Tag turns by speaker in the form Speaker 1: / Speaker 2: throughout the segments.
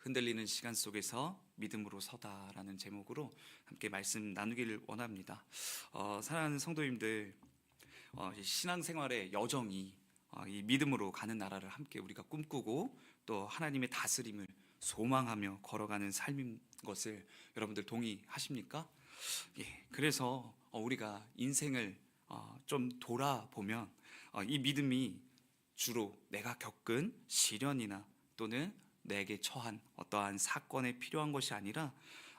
Speaker 1: 흔들리는 시간 속에서 믿음으로 서다라는 제목으로 함께 말씀 나누기를 원합니다. 어, 사랑하는 성도님들, 어, 이 신앙생활의 여정이 어, 이 믿음으로 가는 나라를 함께 우리가 꿈꾸고 또 하나님의 다스림을 소망하며 걸어가는 삶인 것을 여러분들 동의하십니까? 예, 그래서 어, 우리가 인생을 어, 좀 돌아보면 어, 이 믿음이 주로 내가 겪은 시련이나 또는 내게 처한 어떠한 사건에 필요한 것이 아니라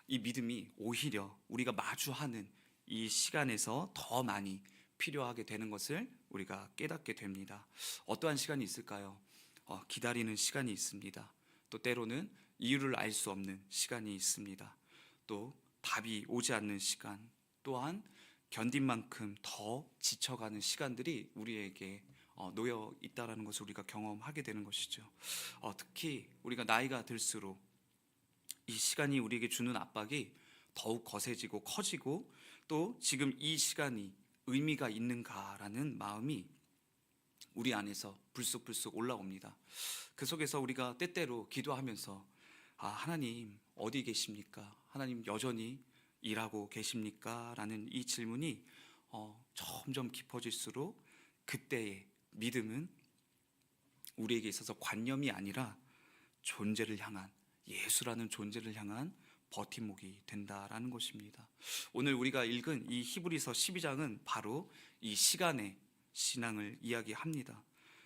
Speaker 1: 이 믿음이 오히려 우리가 마주하는 이 시간에서 더 많이 필요하게 되는 것을 우리가 깨닫게 됩니다. 어떠한 시간이 있을까요? 어, 기다리는 시간이 있습니다. 또 때로는 이유를 알 수 없는 시간이 있습니다. 또 답이 오지 않는 시간, 또한 견딘 만큼 더 지쳐가는 시간들이 우리에게 어, 놓여 있다라는 것을 우리가 경험하게 되는 것이죠. 어, 특히 우리가 나이가 들수록 이 시간이 우리에게 주는 압박이 더욱 거세지고 커지고 또 지금 이 시간이 의미가 있는가라는 마음이 우리 안에서 불쑥불쑥 올라옵니다. 그 속에서 우리가 때때로 기도하면서 아, 하나님 어디 계십니까? 하나님 여전히 일하고 계십니까? 라는 이 질문이 어, 점점 깊어질수록 그때의 믿음은 우리에게 있어서 관념이 아니라 존재를 향한 예수라는 존재를 향한 버팀목이 된다라는 것입니다. 오늘 우리가 읽은 이 히브리서 12장은 바로 이 시간의 신앙을 이야기합니다.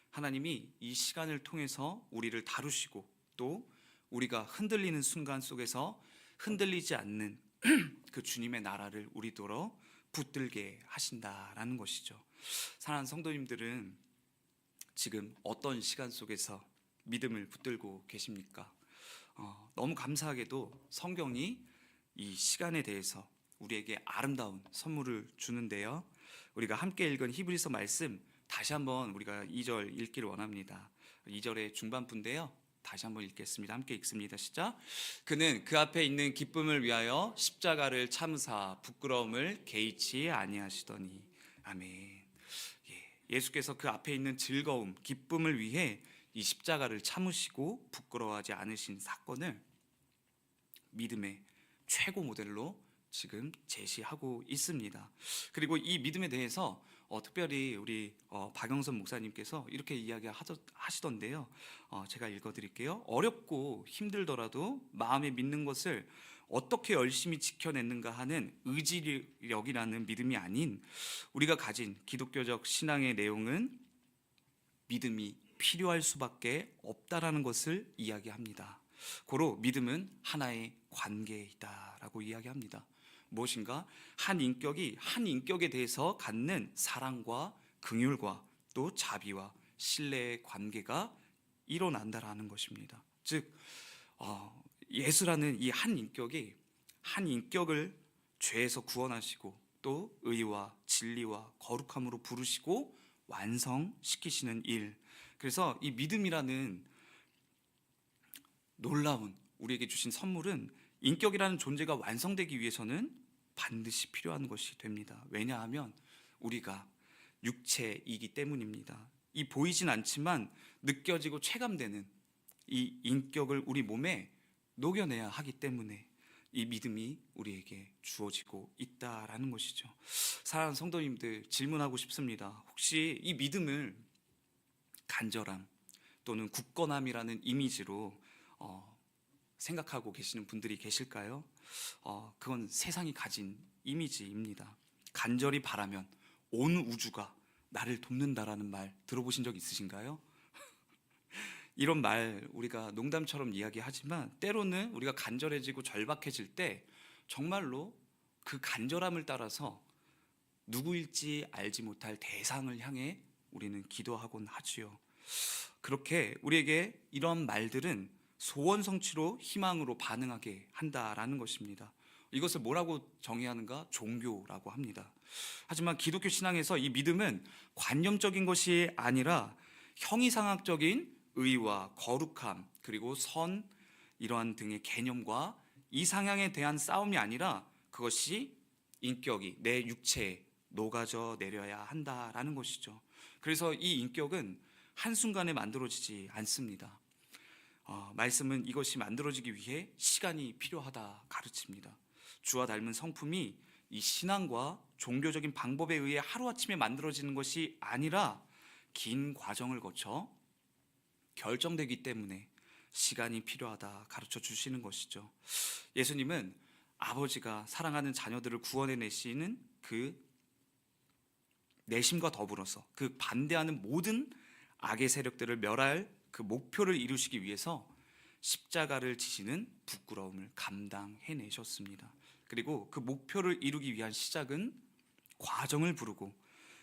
Speaker 1: 하나님이 이 시간을 통해서 우리를 다루시고 또 우리가 흔들리는 순간 속에서 흔들리지 않는 그 주님의 나라를 우리도록 붙들게 하신다라는 것이죠. 사랑하는 성도님들은 지금 어떤 시간 속에서 믿음을 붙들고 계십니까? 어, 너무 감사하게도 성경이 이 시간에 대해서 우리에게 아름다운 선물을 주는데요. 우리가 함께 읽은 히브리서 말씀 다시 한번 우리가 2절 읽기를 원합니다. 2절의 중반부인데요. 다시 한번 읽겠습니다. 함께 읽습니다. 시작. 그는 그 앞에 있는 기쁨을 위하여 십자가를 참사 부끄러움을 개의치 아니하시더니 아멘. 예, 예수께서 그 앞에 있는 즐거움, 기쁨을 위해 이 십자가를 참으시고 부끄러워하지 않으신 사건을 믿음의 최고 모델로 지금 제시하고 있습니다. 그리고 이 믿음에 대해서 어, 특별히 우리 어, 박영선 목사님께서 이렇게 이야기하시던데요. 어, 제가 읽어드릴게요. 어렵고 힘들더라도 마음에 믿는 것을 어떻게 열심히 지켜냈는가 하는 의지력이라는 믿음이 아닌 우리가 가진 기독교적 신앙의 내용은 믿음이 필요할 수밖에 없다라는 것을 이야기합니다. 고로 믿음은 하나의 관계이다라고 이야기합니다. 무엇인가 한 인격이 한 인격에 대해서 갖는 사랑과 긍휼과 또 자비와 신뢰의 관계가 일어난다라는 것입니다. 즉 어, 예수라는 이 한 인격이 한 인격을 죄에서 구원하시고 또 의와 진리와 거룩함으로 부르시고 완성시키시는 일. 그래서 이 믿음이라는 놀라운 우리에게 주신 선물은 인격이라는 존재가 완성되기 위해서는 반드시 필요한 것이 됩니다. 왜냐하면 우리가 육체이기 때문입니다. 이 보이진 않지만 느껴지고 체감되는 이 인격을 우리 몸에 녹여내야 하기 때문에 이 믿음이 우리에게 주어지고 있다라는 것이죠. 사랑하는 성도님들 질문하고 싶습니다. 혹시 이 믿음을 간절함 또는 굳건함이라는 이미지로 어, 생각하고 계시는 분들이 계실까요? 어, 그건 세상이 가진 이미지입니다. 간절히 바라면 온 우주가 나를 돕는다라는 말 들어보신 적 있으신가요? 이런 말 우리가 농담처럼 이야기하지만 때로는 우리가 간절해지고 절박해질 때 정말로 그 간절함을 따라서 누구일지 알지 못할 대상을 향해 우리는 기도하곤 하지요. 그렇게 우리에게 이런 말들은 소원 성취로 희망으로 반응하게 한다라는 것입니다. 이것을 뭐라고 정의하는가? 종교라고 합니다. 하지만 기독교 신앙에서 이 믿음은 관념적인 것이 아니라 형이상학적인 의와 거룩함 그리고 선 이러한 등의 개념과 이상향에 대한 싸움이 아니라 그것이 인격이 내 육체에 녹아져 내려야 한다라는 것이죠. 그래서 이 인격은 한순간에 만들어지지 않습니다. 어, 말씀은 이것이 만들어지기 위해 시간이 필요하다 가르칩니다. 주와 닮은 성품이 이 신앙과 종교적인 방법에 의해 하루아침에 만들어지는 것이 아니라 긴 과정을 거쳐 결정되기 때문에 시간이 필요하다 가르쳐 주시는 것이죠. 예수님은 아버지가 사랑하는 자녀들을 구원해 내시는 그 내심과 더불어서 그 반대하는 모든 악의 세력들을 멸할 그 목표를 이루시기 위해서 십자가를 지시는 부끄러움을 감당해 내셨습니다. 그리고 그 목표를 이루기 위한 시작은 과정을 부르고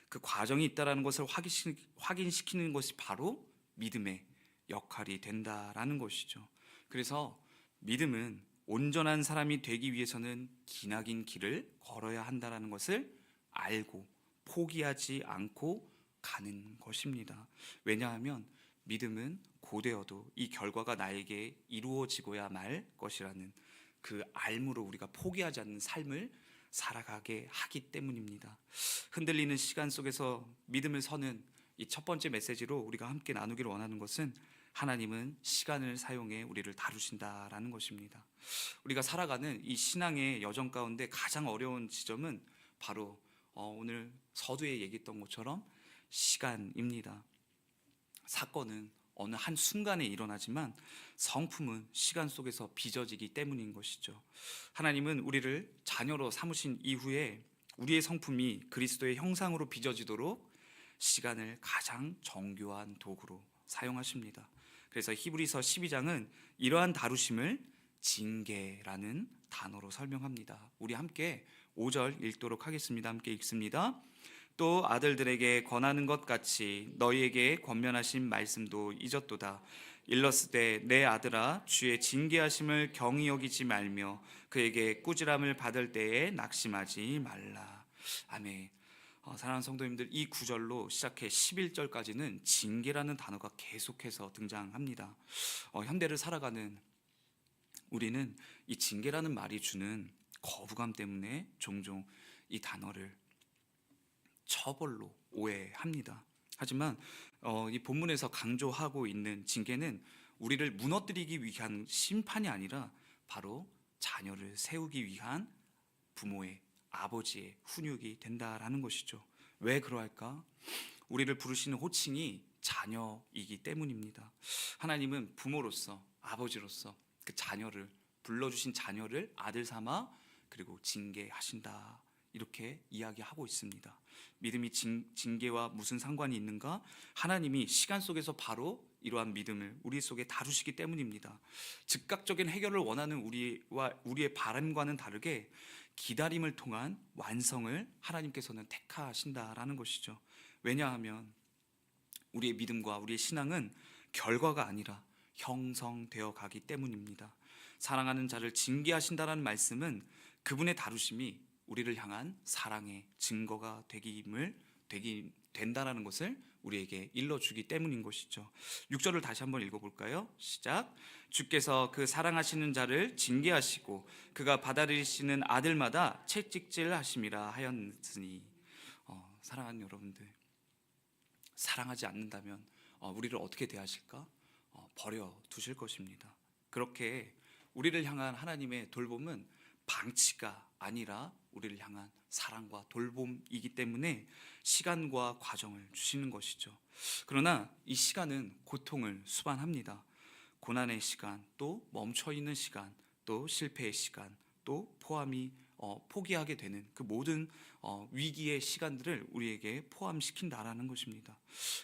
Speaker 1: 그 과정이 있다라는 것을 확인시- 확인시키는 것이 바로 믿음의 역할이 된다라는 것이죠. 그래서 믿음은 온전한 사람이 되기 위해서는 기나긴 길을 걸어야 한다라는 것을 알고 포기하지 않고 가는 것입니다. 왜냐하면 믿음은 고되어도 이 결과가 나에게 이루어지고야 말 것이라는 그 알무로 우리가 포기하지 않는 삶을 살아가게 하기 때문입니다. 흔들리는 시간 속에서 믿음을 서는 이 첫 번째 메시지로 우리가 함께 나누기를 원하는 것은 하나님은 시간을 사용해 우리를 다루신다라는 것입니다. 우리가 살아가는 이 신앙의 여정 가운데 가장 어려운 지점은 바로 어, 오늘 서두에 얘기했던 것처럼 시간입니다. 사건은 어느 한 순간에 일어나지만 성품은 시간 속에서 빚어지기 때문인 것이죠. 하나님은 우리를 자녀로 삼으신 이후에 우리의 성품이 그리스도의 형상으로 빚어지도록 시간을 가장 정교한 도구로 사용하십니다. 그래서 히브리서 12장은 이러한 다루심을 징계라는 단어로 설명합니다. 우리 함께 5절 읽도록 하겠습니다. 함께 읽습니다. 또 아들들에게 권하는 것 같이 너희에게 권면하신 말씀도 잊었도다. 일렀으되 내 아들아 주의 징계하심을 경히 여기지 말며 그에게 꾸지람을 받을 때에 낙심하지 말라. 아멘. 어, 사랑하는 성도님들 이 구절로 시작해 11절까지는 징계라는 단어가 계속해서 등장합니다. 어, 현대를 살아가는 우리는 이 징계라는 말이 주는 거부감 때문에 종종 이 단어를 처벌로 오해합니다. 하지만 어, 이 본문에서 강조하고 있는 징계는 우리를 무너뜨리기 위한 심판이 아니라 바로 자녀를 세우기 위한 부모의 아버지의 훈육이 된다라는 것이죠. 왜 그러할까? 우리를 부르시는 호칭이 자녀이기 때문입니다. 하나님은 부모로서 아버지로서 그 자녀를 불러주신 자녀를 아들 삼아 그리고 징계하신다 이렇게 이야기하고 있습니다. 믿음이 징, 징계와 무슨 상관이 있는가? 하나님이 시간 속에서 바로 이러한 믿음을 우리 속에 다루시기 때문입니다. 즉각적인 해결을 원하는 우리와 우리의 바람과는 다르게 기다림을 통한 완성을 하나님께서는 택하신다라는 것이죠. 왜냐하면 우리의 믿음과 우리의 신앙은 결과가 아니라 형성되어 가기 때문입니다. 사랑하는 자를 징계하신다라는 말씀은 그분의 다루심이 우리를 향한 사랑의 증거가 되기임을 되기 된다라는 것을 우리에게 일러주기 때문인 것이죠. 6절을 다시 한번 읽어볼까요? 시작. 주께서 그 사랑하시는 자를 징계하시고 그가 받아들이시는 아들마다 채찍질 하심이라 하였으니 어, 사랑하는 여러분들 사랑하지 않는다면 어, 우리를 어떻게 대하실까? 어, 버려 두실 것입니다. 그렇게 우리를 향한 하나님의 돌봄은 방치가 아니라 우리를 향한 사랑과 돌봄이기 때문에 시간과 과정을 주시는 것이죠. 그러나 이 시간은 고통을 수반합니다. 고난의 시간, 또 멈춰 있는 시간, 또 실패의 시간, 또 포함이 어, 포기하게 되는 그 모든 어, 위기의 시간들을 우리에게 포함시킨다라는 것입니다.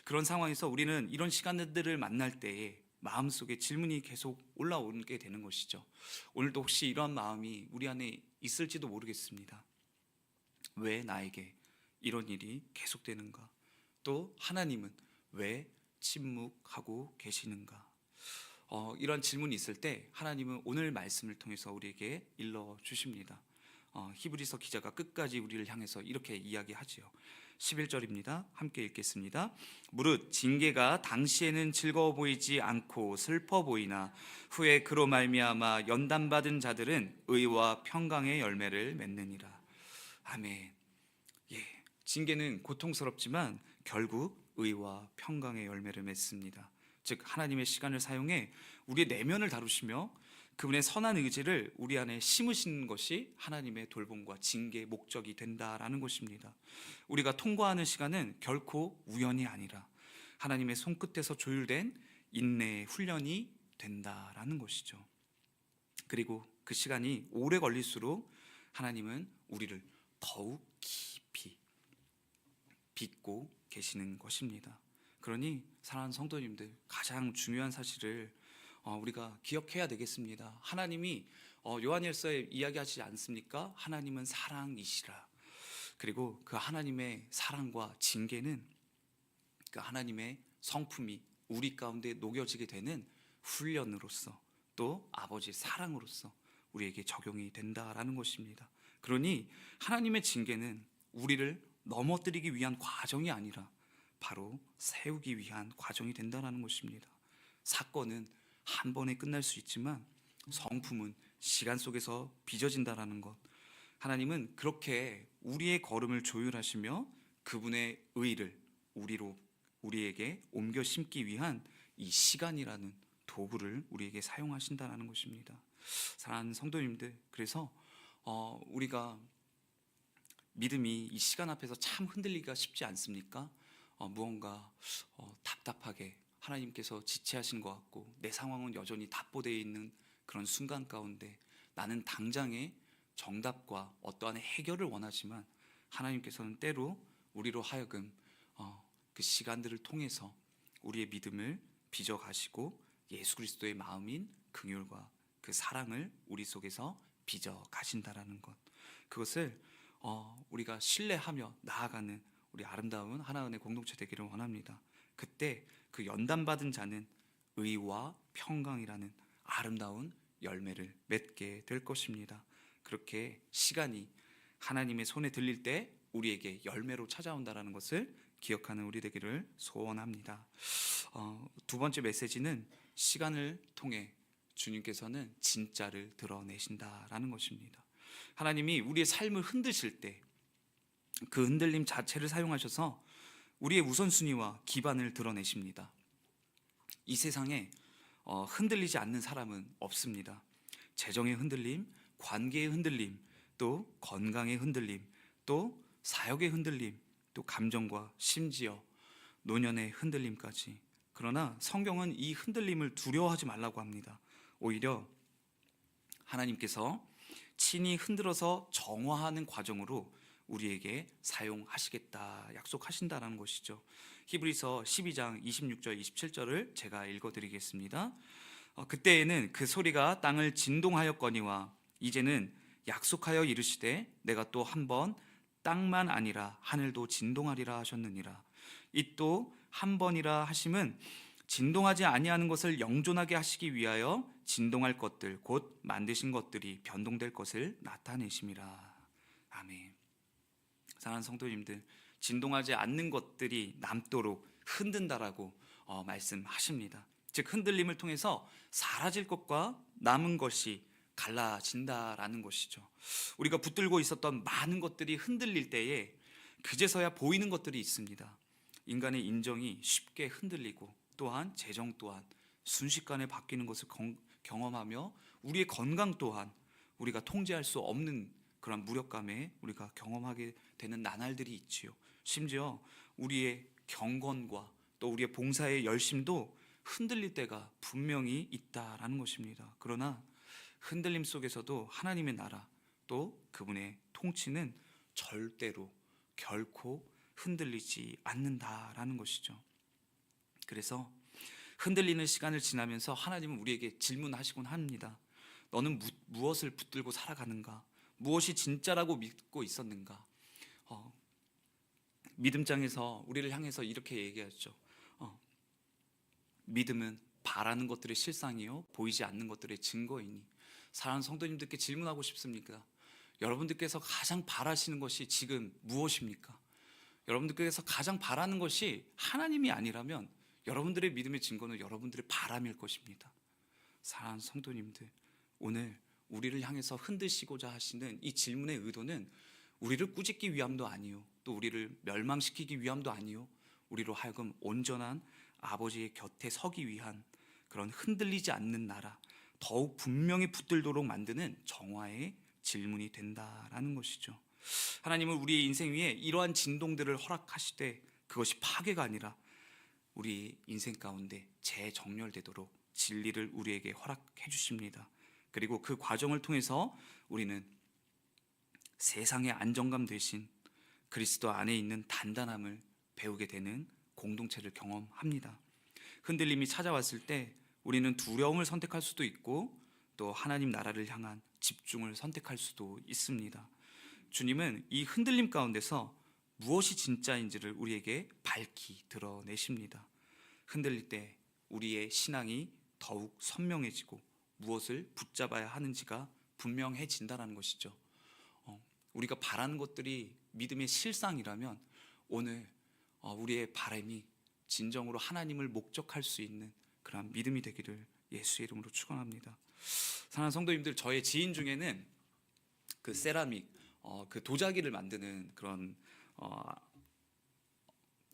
Speaker 1: 그런 상황에서 우리는 이런 시간들을 만날 때에 마음속에 질문이 계속 올라오게 되는 것이죠. 오늘도 혹시 이러한 마음이 우리 안에 있을지도 모르겠습니다. 왜 나에게 이런 일이 계속되는가? 또 하나님은 왜 침묵하고 계시는가? 어, 이런 질문이 있을 때 하나님은 오늘 말씀을 통해서 우리에게 일러 주십니다. 어, 히브리서 기자가 끝까지 우리를 향해서 이렇게 이야기하지요. 11절입니다. 함께 읽겠습니다. 무릇 징계가 당시에는 즐거워 보이지 않고 슬퍼 보이나 후에 그로 말미암아 연단받은 자들은 의와 평강의 열매를 맺느니라. 아멘. 예. 징계는 고통스럽지만 결국 의와 평강의 열매를 맺습니다. 즉 하나님의 시간을 사용해 우리의 내면을 다루시며 그분의 선한 의지를 우리 안에 심으시는 것이 하나님의 돌봄과 징계의 목적이 된다라는 것입니다. 우리가 통과하는 시간은 결코 우연이 아니라 하나님의 손끝에서 조율된 인내의 훈련이 된다라는 것이죠. 그리고 그 시간이 오래 걸릴수록 하나님은 우리를 더욱 빚고 계시는 것입니다. 그러니 사랑하는 성도님들 가장 중요한 사실을 어, 우리가 기억해야 되겠습니다. 하나님이 어, 요한일서에 이야기하지 않습니까? 하나님은 사랑이시라. 그리고 그 하나님의 사랑과 징계는 그 하나님의 성품이 우리 가운데 녹여지게 되는 훈련으로서 또 아버지 사랑으로서 우리에게 적용이 된다라는 것입니다. 그러니 하나님의 징계는 우리를 넘어뜨리기 위한 과정이 아니라 바로 세우기 위한 과정이 된다라는 것입니다. 사건은 한 번에 끝날 수 있지만 성품은 시간 속에서 빚어진다라는 것. 하나님은 그렇게 우리의 걸음을 조율하시며 그분의 의를 우리로 우리에게 옮겨 심기 위한 이 시간이라는 도구를 우리에게 사용하신다라는 것입니다. 사랑하는 성도님들, 그래서 어, 우리가 믿음이 이 시간 앞에서 참 흔들리기가 쉽지 않습니까? 어, 무언가 어, 답답하게 하나님께서 지체하신 것 같고 내 상황은 여전히 답보되어 있는 그런 순간 가운데 나는 당장의 정답과 어떠한 해결을 원하지만 하나님께서는 때로 우리로 하여금 어, 그 시간들을 통해서 우리의 믿음을 빚어 가시고 예수 그리스도의 마음인 긍휼과 그 사랑을 우리 속에서 빚어 가신다라는 것 그것을 어, 우리가 신뢰하며 나아가는 우리 아름다운 하나은의 공동체 되기를 원합니다. 그때 그 연단 받은 자는 의와 평강이라는 아름다운 열매를 맺게 될 것입니다. 그렇게 시간이 하나님의 손에 들릴 때 우리에게 열매로 찾아온다라는 것을 기억하는 우리 되기를 소원합니다. 어, 두 번째 메시지는 시간을 통해 주님께서는 진짜를 드러내신다라는 것입니다. 하나님이 우리의 삶을 흔드실 때 그 흔들림 자체를 사용하셔서 우리의 우선순위와 기반을 드러내십니다. 이 세상에 어, 흔들리지 않는 사람은 없습니다. 재정의 흔들림, 관계의 흔들림, 또 건강의 흔들림, 또 사역의 흔들림, 또 감정과 심지어 노년의 흔들림까지. 그러나 성경은 이 흔들림을 두려워하지 말라고 합니다. 오히려 하나님께서 친히 흔들어서 정화하는 과정으로 우리에게 사용하시겠다 약속하신다라는 것이죠. 히브리서 12장 26절 27절을 제가 읽어 드리겠습니다. 어, 그때에는 그 소리가 땅을 진동하였거니와 이제는 약속하여 이르시되 내가 또 한 번 땅만 아니라 하늘도 진동하리라 하셨느니라. 이 또 한 번이라 하심은 진동하지 아니하는 것을 영존하게 하시기 위하여 진동할 것들 곧 만드신 것들이 변동될 것을 나타내심이라. 아멘. 사랑하는 성도님들, 진동하지 않는 것들이 남도록 흔든다라고 어, 말씀하십니다. 즉 흔들림을 통해서 사라질 것과 남은 것이 갈라진다라는 것이죠. 우리가 붙들고 있었던 많은 것들이 흔들릴 때에 그제서야 보이는 것들이 있습니다. 인간의 인정이 쉽게 흔들리고 또한 재정 또한 순식간에 바뀌는 것을 경 험하며 우리의 건강 또한 우리가 통제할 수 없는 그런 무력감에 우리가 경험하게 되는 나날들이 있지요. 심지어 우리의 경건과 또 우리의 봉사의 열심도 흔들릴 때가 분명히 있다라는 것입니다. 그러나 흔들림 속에서도 하나님의 나라 또 그분의 통치는 절대로 결코 흔들리지 않는다라는 것이죠. 그래서 흔들리는 시간을 지나면서 하나님은 우리에게 질문하시곤 합니다. 너는 무, 무엇을 붙들고 살아가는가? 무엇이 진짜라고 믿고 있었는가? 어, 믿음장에서 우리를 향해서 이렇게 얘기하죠. 어, 믿음은 바라는 것들의 실상이요 보이지 않는 것들의 증거이니 사랑하는 성도님들께 질문하고 싶습니까? 여러분들께서 가장 바라시는 것이 지금 무엇입니까? 여러분들께서 가장 바라는 것이 하나님이 아니라면 여러분들의 믿음의 증거는 여러분들의 바람일 것입니다. 사랑하는 성도님들, 오늘 우리를 향해서 흔드시고자 하시는 이 질문의 의도는 우리를 꾸짖기 위함도 아니요, 또 우리를 멸망시키기 위함도 아니요, 우리로 하여금 온전한 아버지의 곁에 서기 위한 그런 흔들리지 않는 나라, 더욱 분명히 붙들도록 만드는 정화의 질문이 된다라는 것이죠. 하나님은 우리의 인생 위에 이러한 진동들을 허락하시되 그것이 파괴가 아니라 우리 인생 가운데 재정렬되도록 진리를 우리에게 허락해 주십니다. 그리고 그 과정을 통해서 우리는 세상의 안정감 대신 그리스도 안에 있는 단단함을 배우게 되는 공동체를 경험합니다. 흔들림이 찾아왔을 때 우리는 두려움을 선택할 수도 있고 또 하나님 나라를 향한 집중을 선택할 수도 있습니다. 주님은 이 흔들림 가운데서 무엇이 진짜인지를 우리에게 밝히 드러내십니다. 흔들릴 때 우리의 신앙이 더욱 선명해지고 무엇을 붙잡아야 하는지가 분명해진다는 것이죠. 어, 우리가 바라는 것들이 믿음의 실상이라면 오늘 어, 우리의 바람이 진정으로 하나님을 목적할 수 있는 그런 믿음이 되기를 예수의 이름으로 축원합니다. 사랑하는 성도님들, 저의 지인 중에는 그 세라믹, 어, 그 도자기를 만드는 그런 어,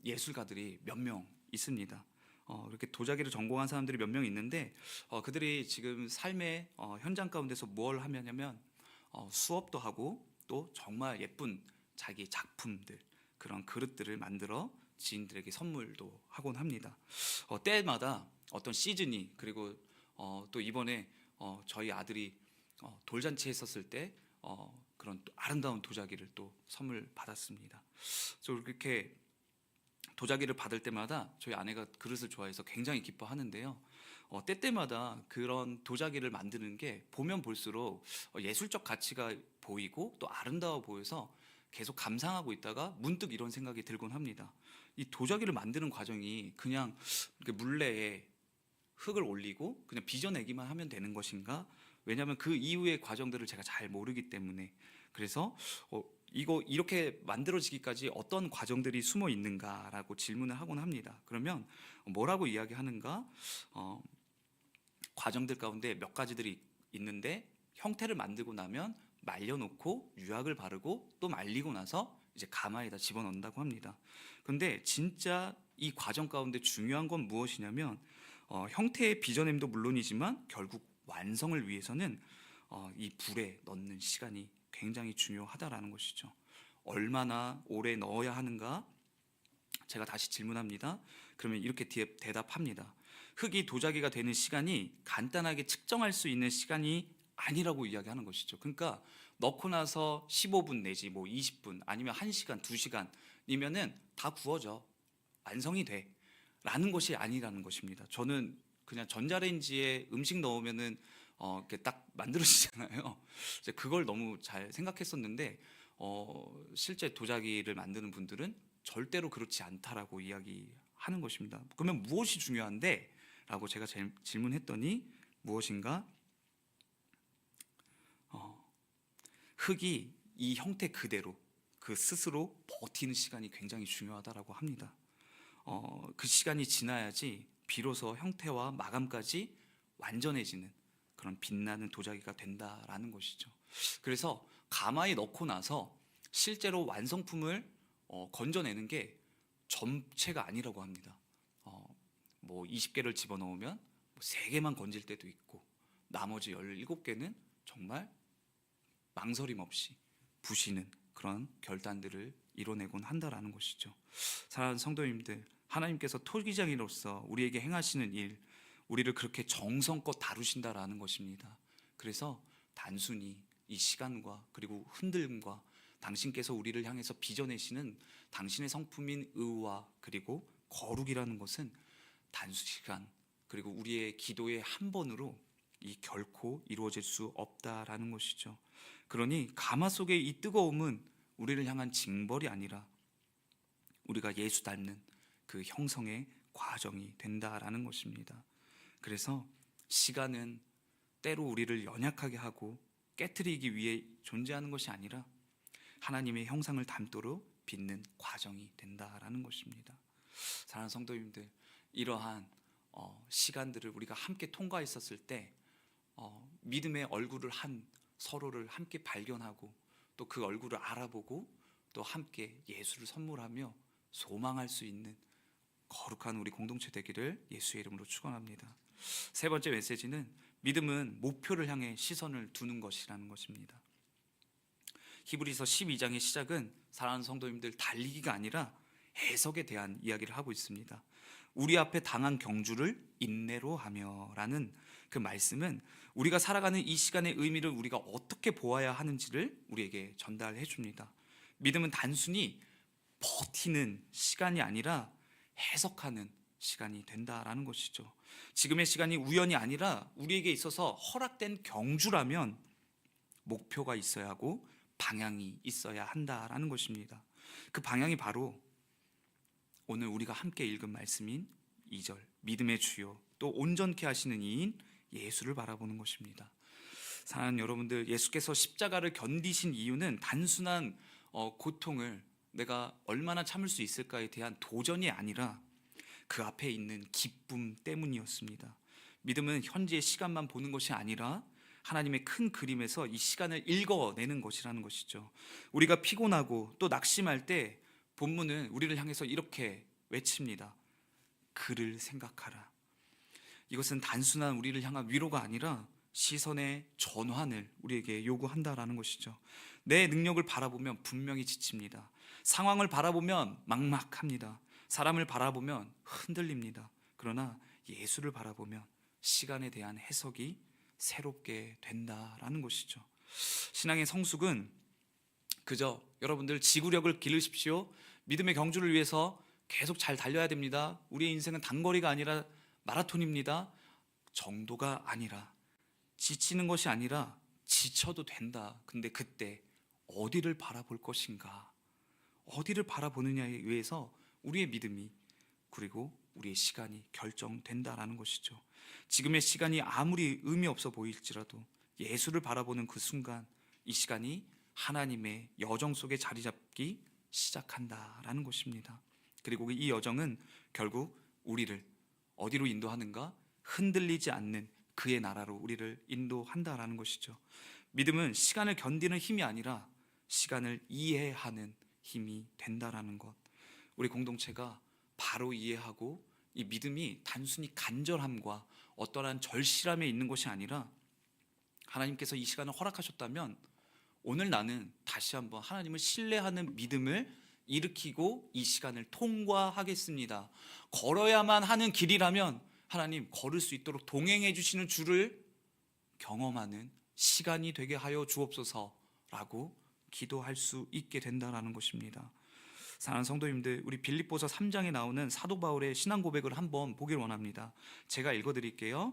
Speaker 1: 예술가들이 몇 명 있습니다. 어, 이렇게 도자기를 전공한 사람들이 몇 명 있는데 어, 그들이 지금 삶의 어, 현장 가운데서 뭘 하냐면 어, 수업도 하고 또 정말 예쁜 자기 작품들 그런 그릇들을 만들어 지인들에게 선물도 하곤 합니다. 어, 때마다 어떤 시즌이 그리고 어, 또 이번에 어, 저희 아들이 어, 돌잔치 했었을 때 어, 그런 또 아름다운 도자기를 또 선물 받았습니다. 그래서 이렇게 도자기를 받을 때마다 저희 아내가 그릇을 좋아해서 굉장히 기뻐하는데요. 어, 때때마다 그런 도자기를 만드는 게 보면 볼수록 어, 예술적 가치가 보이고 또 아름다워 보여서 계속 감상하고 있다가 문득 이런 생각이 들곤 합니다. 이 도자기를 만드는 과정이 그냥 물레에 흙을 올리고 그냥 빚어내기만 하면 되는 것인가? 왜냐하면 그 이후의 과정들을 제가 잘 모르기 때문에 그래서 어, 이거 이렇게 만들어지기까지 어떤 과정들이 숨어 있는가라고 질문을 하곤 합니다. 그러면 뭐라고 이야기하는가? 어, 과정들 가운데 몇 가지들이 있는데 형태를 만들고 나면 말려놓고 유약을 바르고 또 말리고 나서 이제 가마에다 집어넣는다고 합니다. 근데 진짜 이 과정 가운데 중요한 건 무엇이냐면 어, 형태의 빚어냄도 물론이지만 결국 완성을 위해서는 어, 이 불에 넣는 시간이 굉장히 중요하다라는 것이죠. 얼마나 오래 넣어야 하는가? 제가 다시 질문합니다. 그러면 이렇게 뒤에 대답합니다. 흙이 도자기가 되는 시간이 간단하게 측정할 수 있는 시간이 아니라고 이야기하는 것이죠. 그러니까 넣고 나서 15분 내지 뭐 20분 아니면 1시간, 2시간이면은 다 구워져. 완성이 돼. 라는 것이 아니라는 것입니다. 저는 그냥 전자레인지에 음식 넣으면은 어, 이렇게 딱 만들어지잖아요. 그걸 너무 잘 생각했었는데 어, 실제 도자기를 만드는 분들은 절대로 그렇지 않다라고 이야기하는 것입니다. 그러면 무엇이 중요한데? 라고 제가 질- 질문했더니 무엇인가? 어, 흙이 이 형태 그대로 그 스스로 버티는 시간이 굉장히 중요하다라고 합니다. 어, 그 시간이 지나야지 비로소 형태와 마감까지 완전해지는 그런 빛나는 도자기가 된다라는 것이죠. 그래서 가마에 넣고 나서 실제로 완성품을 어, 건져내는 게 전체가 아니라고 합니다. 어, 뭐 20개를 집어넣으면 뭐 3개만 건질 때도 있고 나머지 17개는 정말 망설임 없이 부시는 그런 결단들을 이뤄내곤 한다라는 것이죠. 사랑하는 성도님들, 하나님께서 토기장이로서 우리에게 행하시는 일, 우리를 그렇게 정성껏 다루신다라는 것입니다. 그래서 단순히 이 시간과 그리고 흔들림과 당신께서 우리를 향해서 빚어내시는 당신의 성품인 의와 그리고 거룩이라는 것은 단수 시간 그리고 우리의 기도의 한 번으로 이 결코 이루어질 수 없다라는 것이죠. 그러니 가마 속의 이 뜨거움은 우리를 향한 징벌이 아니라 우리가 예수 닮는 그 형성의 과정이 된다라는 것입니다. 그래서 시간은 때로 우리를 연약하게 하고 깨뜨리기 위해 존재하는 것이 아니라 하나님의 형상을 담도록 빚는 과정이 된다라는 것입니다. 사랑하는 성도님들, 이러한 어, 시간들을 우리가 함께 통과했었을 때 어, 믿음의 얼굴을 한 서로를 함께 발견하고 또 그 얼굴을 알아보고 또 함께 예수를 선물하며 소망할 수 있는 거룩한 우리 공동체 되기를 예수의 이름으로 축원합니다. 세 번째 메시지는 믿음은 목표를 향해 시선을 두는 것이라는 것입니다. 히브리서 12장의 시작은 사랑하는 성도님들 달리기가 아니라 해석에 대한 이야기를 하고 있습니다. 우리 앞에 당한 경주를 인내로 하며라는 그 말씀은 우리가 살아가는 이 시간의 의미를 우리가 어떻게 보아야 하는지를 우리에게 전달해 줍니다. 믿음은 단순히 버티는 시간이 아니라 해석하는 시간이 된다라는 것이죠. 지금의 시간이 우연이 아니라 우리에게 있어서 허락된 경주라면 목표가 있어야 하고 방향이 있어야 한다라는 것입니다. 그 방향이 바로 오늘 우리가 함께 읽은 말씀인 2절 믿음의 주요 또 온전케 하시는 이인 예수를 바라보는 것입니다. 사랑하는 여러분들 예수께서 십자가를 견디신 이유는 단순한 어, 고통을 내가 얼마나 참을 수 있을까에 대한 도전이 아니라 그 앞에 있는 기쁨 때문이었습니다. 믿음은 현재의 시간만 보는 것이 아니라 하나님의 큰 그림에서 이 시간을 읽어내는 것이라는 것이죠. 우리가 피곤하고 또 낙심할 때 본문은 우리를 향해서 이렇게 외칩니다. 그를 생각하라. 이것은 단순한 우리를 향한 위로가 아니라 시선의 전환을 우리에게 요구한다라는 것이죠. 내 능력을 바라보면 분명히 지칩니다. 상황을 바라보면 막막합니다. 사람을 바라보면 흔들립니다. 그러나 예수를 바라보면 시간에 대한 해석이 새롭게 된다라는 것이죠. 신앙의 성숙은 그저 여러분들 지구력을 기르십시오. 믿음의 경주를 위해서 계속 잘 달려야 됩니다. 우리의 인생은 단거리가 아니라 마라톤입니다. 정도가 아니라 지치는 것이 아니라 지쳐도 된다. 근데 그때 어디를 바라볼 것인가? 어디를 바라보느냐에 의해서 우리의 믿음이 그리고 우리의 시간이 결정된다라는 것이죠. 지금의 시간이 아무리 의미 없어 보일지라도 예수를 바라보는 그 순간 이 시간이 하나님의 여정 속에 자리 잡기 시작한다라는 것입니다. 그리고 이 여정은 결국 우리를 어디로 인도하는가? 흔들리지 않는 그의 나라로 우리를 인도한다라는 것이죠. 믿음은 시간을 견디는 힘이 아니라 시간을 이해하는 힘이 된다라는 것. 우리 공동체가 바로 이해하고 이 믿음이 단순히 간절함과 어떠한 절실함에 있는 것이 아니라 하나님께서 이 시간을 허락하셨다면 오늘 나는 다시 한번 하나님을 신뢰하는 믿음을 일으키고 이 시간을 통과하겠습니다. 걸어야만 하는 길이라면 하나님 걸을 수 있도록 동행해 주시는 주를 경험하는 시간이 되게 하여 주옵소서라고 기도할 수 있게 된다라는 것입니다. 사랑하는 성도님들, 우리 빌립보서 3장에 나오는 사도 바울의 신앙 고백을 한번 보길 원합니다. 제가 읽어 드릴게요.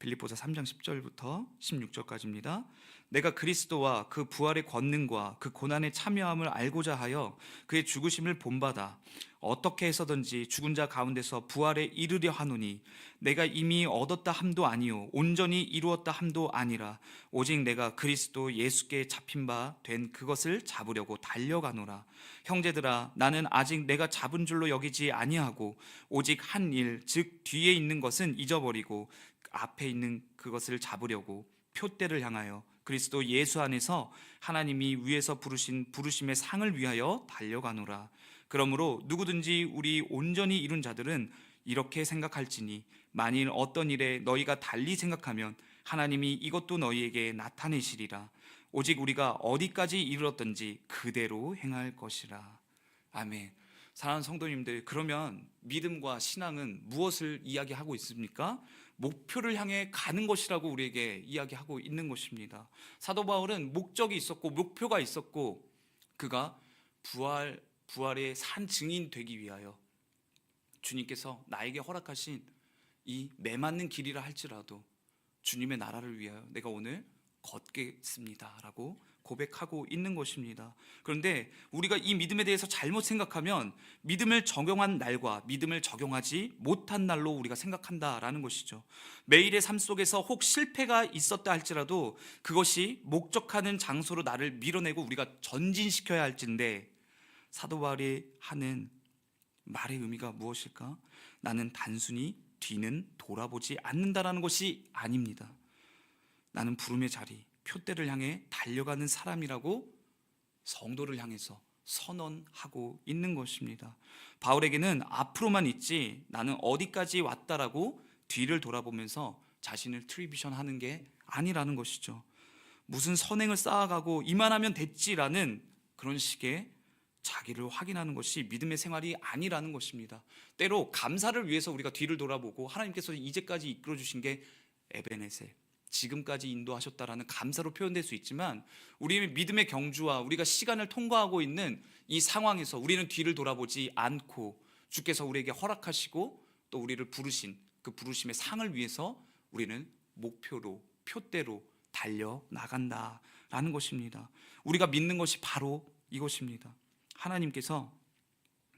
Speaker 1: 빌립보서 3장 10절부터 16절까지입니다. 내가 그리스도와 그 부활의 권능과 그 고난의 참여함을 알고자 하여 그의 죽으심을 본받아 어떻게 해서든지 죽은 자 가운데서 부활에 이르려 하노니 내가 이미 얻었다 함도 아니요 온전히 이루었다 함도 아니라 오직 내가 그리스도 예수께 잡힌 바 된 그것을 잡으려고 달려가노라 형제들아 나는 아직 내가 잡은 줄로 여기지 아니하고 오직 한 일 즉 뒤에 있는 것은 잊어버리고 앞에 있는 그것을 잡으려고 표대를 향하여 그리스도 예수 안에서 하나님이 위에서 부르신 부르심의 상을 위하여 달려가노라. 그러므로 누구든지 우리 온전히 이룬 자들은 이렇게 생각할지니 만일 어떤 일에 너희가 달리 생각하면 하나님이 이것도 너희에게 나타내시리라. 오직 우리가 어디까지 이르렀든지 그대로 행할 것이라. 아멘. 사랑하는 성도님들, 그러면 믿음과 신앙은 무엇을 이야기하고 있습니까? 목표를 향해 가는 것이라고 우리에게 이야기하고 있는 것입니다. 사도 바울은 목적이 있었고 목표가 있었고 그가 부활 부활의 산 증인 되기 위하여 주님께서 나에게 허락하신 이 매맞는 길이라 할지라도 주님의 나라를 위하여 내가 오늘 걷겠습니다라고 고백하고 있는 것입니다. 그런데 우리가 이 믿음에 대해서 잘못 생각하면 믿음을 적용한 날과 믿음을 적용하지 못한 날로 우리가 생각한다라는 것이죠. 매일의 삶 속에서 혹 실패가 있었다 할지라도 그것이 목적하는 장소로 나를 밀어내고 우리가 전진시켜야 할진데 사도 바울이 하는 말의 의미가 무엇일까? 나는 단순히 뒤는 돌아보지 않는다라는 것이 아닙니다. 나는 부름의 자리, 표대를 향해 달려가는 사람이라고 성도를 향해서 선언하고 있는 것입니다. 바울에게는 앞으로만 있지 나는 어디까지 왔다라고 뒤를 돌아보면서 자신을 트리비션 하는 게 아니라는 것이죠. 무슨 선행을 쌓아가고 이만하면 됐지라는 그런 식의 자기를 확인하는 것이 믿음의 생활이 아니라는 것입니다. 때로 감사를 위해서 우리가 뒤를 돌아보고 하나님께서 이제까지 이끌어 주신 게 에베네셀 지금까지 인도하셨다라는 감사로 표현될 수 있지만 우리의 믿음의 경주와 우리가 시간을 통과하고 있는 이 상황에서 우리는 뒤를 돌아보지 않고 주께서 우리에게 허락하시고 또 우리를 부르신 그 부르심의 상을 위해서 우리는 목표로 표대로 달려 나간다라는 것입니다. 우리가 믿는 것이 바로 이것입니다. 하나님께서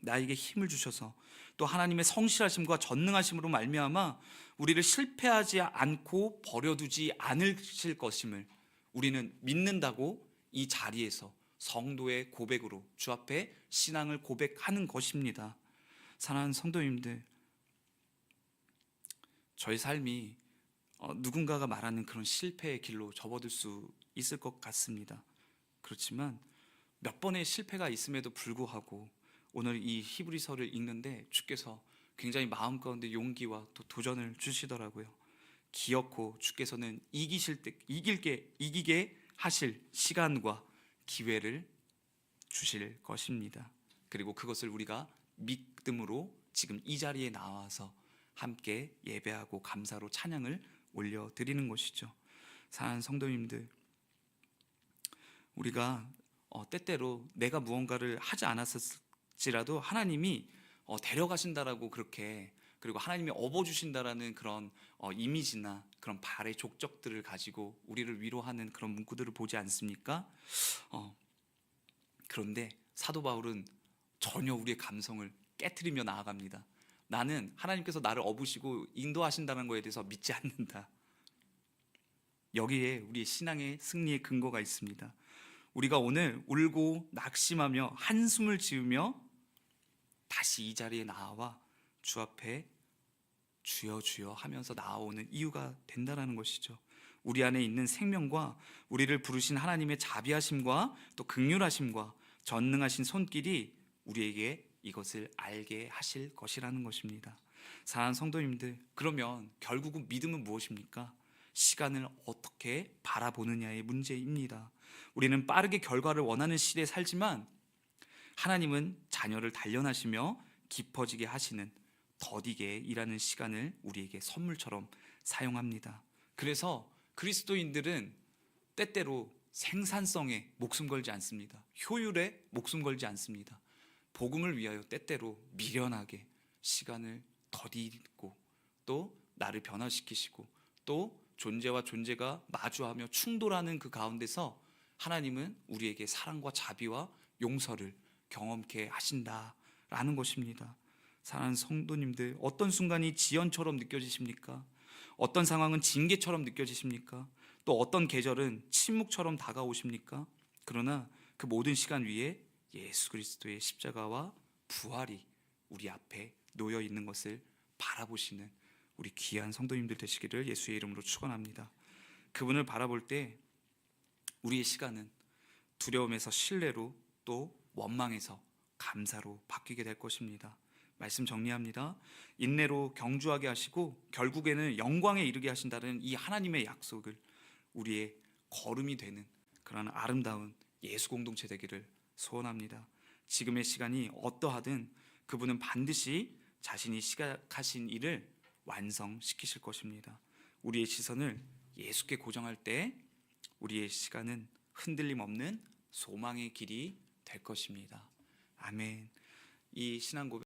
Speaker 1: 나에게 힘을 주셔서 또 하나님의 성실하심과 전능하심으로 말미암아 우리를 실패하지 않고 버려두지 않으실 것임을 우리는 믿는다고 이 자리에서 성도의 고백으로 주 앞에 신앙을 고백하는 것입니다. 사랑하는 성도님들, 저의 삶이 어, 누군가가 말하는 그런 실패의 길로 접어들 수 있을 것 같습니다. 그렇지만 몇 번의 실패가 있음에도 불구하고 오늘 이 히브리서를 읽는데 주께서 굉장히 마음 가운데 용기와 또 도전을 주시더라고요. 기어코 주께서는 이기실 때 이길게 이기게 하실 시간과 기회를 주실 것입니다. 그리고 그것을 우리가 믿음으로 지금 이 자리에 나와서 함께 예배하고 감사로 찬양을 올려 드리는 것이죠. 사랑하는 성도님들 우리가 어, 때때로 내가 무언가를 하지 않았을 지라도 하나님이 어, 데려가신다라고 그렇게 그리고 하나님이 업어주신다라는 그런 어, 이미지나 그런 발의 족적들을 가지고 우리를 위로하는 그런 문구들을 보지 않습니까? 어, 그런데 사도 바울은 전혀 우리의 감성을 깨뜨리며 나아갑니다. 나는 하나님께서 나를 업으시고 인도하신다는 것에 대해서 믿지 않는다. 여기에 우리의 신앙의 승리의 근거가 있습니다. 우리가 오늘 울고 낙심하며 한숨을 지으며 다시 이 자리에 나와 주 앞에 주여 주여 하면서 나오는 이유가 된다라는 것이죠. 우리 안에 있는 생명과 우리를 부르신 하나님의 자비하심과 또 극률하심과 전능하신 손길이 우리에게 이것을 알게 하실 것이라는 것입니다. 사랑하는 성도님들, 그러면 결국은 믿음은 무엇입니까? 시간을 어떻게 바라보느냐의 문제입니다. 우리는 빠르게 결과를 원하는 시대에 살지만 하나님은 자녀를 단련하시며 깊어지게 하시는 더디게 일하는 시간을 우리에게 선물처럼 사용합니다. 그래서 그리스도인들은 때때로 생산성에 목숨 걸지 않습니다. 효율에 목숨 걸지 않습니다. 복음을 위하여 때때로 미련하게 시간을 더디고 또 나를 변화시키시고 또 존재와 존재가 마주하며 충돌하는 그 가운데서 하나님은 우리에게 사랑과 자비와 용서를 경험케 하신다라는 것입니다. 사랑하는 성도님들, 어떤 순간이 지연처럼 느껴지십니까? 어떤 상황은 징계처럼 느껴지십니까? 또 어떤 계절은 침묵처럼 다가오십니까? 그러나 그 모든 시간 위에 예수 그리스도의 십자가와 부활이 우리 앞에 놓여 있는 것을 바라보시는 우리 귀한 성도님들 되시기를 예수의 이름으로 축원합니다. 그분을 바라볼 때 우리의 시간은 두려움에서 신뢰로 또 원망에서 감사로 바뀌게 될 것입니다. 말씀 정리합니다. 인내로 경주하게 하시고 결국에는 영광에 이르게 하신다는 이 하나님의 약속을 우리의 걸음이 되는 그런 아름다운 예수 공동체 되기를 소원합니다. 지금의 시간이 어떠하든 그분은 반드시 자신이 시작하신 일을 완성시키실 것입니다. 우리의 시선을 예수께 고정할 때 우리의 시간은 흔들림 없는 소망의 길이 될 것입니다. 아멘. 이 신앙 고백